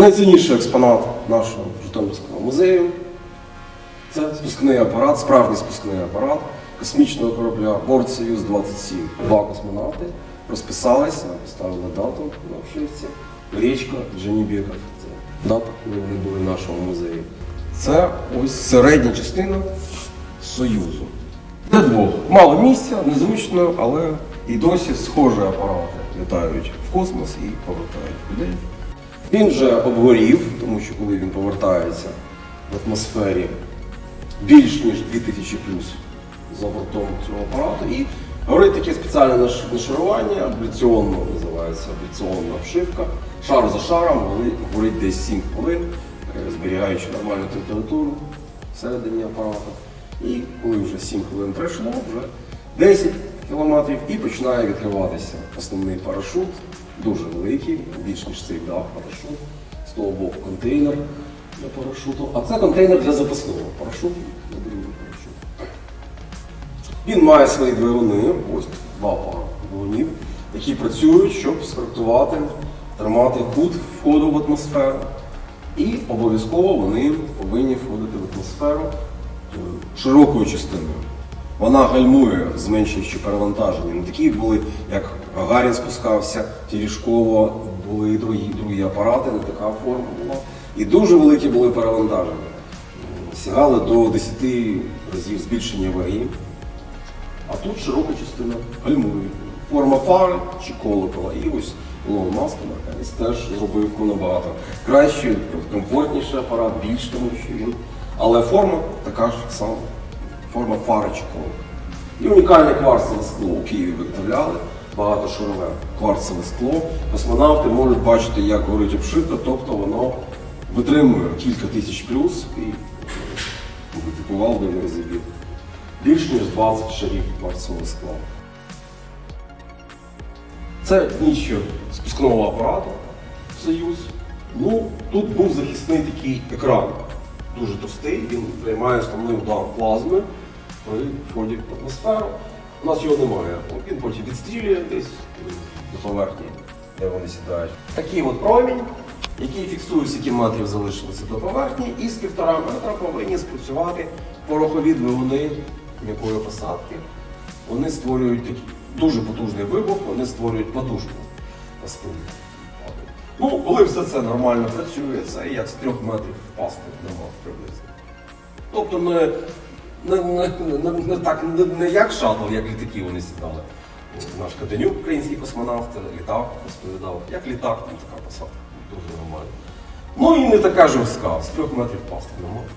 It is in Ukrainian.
Найцінніший експонат нашого Житомирського музею це спускний апарат, справжній спускний апарат космічного корабля Борт Союз 27. Два космонавти розписалися, поставили дату на обшивці. Річка Дженібєков. Це дата, коли вони були в нашому музеї. Це ось середня частина Союзу. Для двох. Мало місця, незручно, але і досі схожі апарати літають в космос і повертають людей. Він вже обгорів, тому що коли він повертається в атмосфері більш ніж 2000 плюс за бортом цього апарату, і горить таке спеціальне нашарування, абляційно називається абляційна обшивка. Шар за шаром горить десь 7 хвилин, е, зберігаючи нормальну температуру всередині апарату. І коли вже 7 хвилин пройшло, вже 10 кілометрів і починає відкриватися основний парашут, дуже великий, більш ніж цей дах парашут. З того боку контейнер для парашуту. А це контейнер для запасного парашуту. Він має свої двигуни, ось два пари двигунів, які працюють, щоб скоректувати, тримати кут входу в атмосферу. І обов'язково вони повинні входити в атмосферу е, широкою частиною. Вона гальмує, зменшуючи перевантаження. Не такі були, як Гагарін спускався, Тірішково, були і другі, другі апарати, не така форма була. І дуже великі були перевантаження. Сягали до 10 разів збільшення ваги. А тут широка частина гальмує. Форма фари чи колокола. І ось Ілон Маск, американець, теж зробив набагато краще, комфортніший апарат, більш тому, що він. Але форма така ж сама. Форма колокола. І унікальне кварцеве скло у Києві виготовляли, багатошарове кварцеве скло. Космонавти можуть бачити, як горить обшивка, тобто воно витримує кілька тисяч плюс і купував до розіб'є. Більш ніж 20 шарів кварцевого скла. Це дніще спускного апарату Союз. Ну, тут був захисний такий екран, дуже товстий, він приймає основний удар плазми при вході в атмосферу. У нас його немає. Він потім відстрілює десь до поверхні, де вони сідають. Такий от промінь, який фіксує, скільки метрів залишилося до поверхні, і з півтора метра повинні спрацювати порохові двигуни м'якої посадки. Вони створюють такий дуже потужний вибух, вони створюють подушку на спині. Ну, коли все це нормально працює, це як з трьох метрів впасти на мав приблизно. Тобто не, не, не, не, не так, не, не як шатл, як літаки вони сідали. Наш Каденюк, український космонавт, літав, розповідав, як літак, там така посадка, дуже нормально. Ну і не така жорстка, з трьох метрів впасти не може.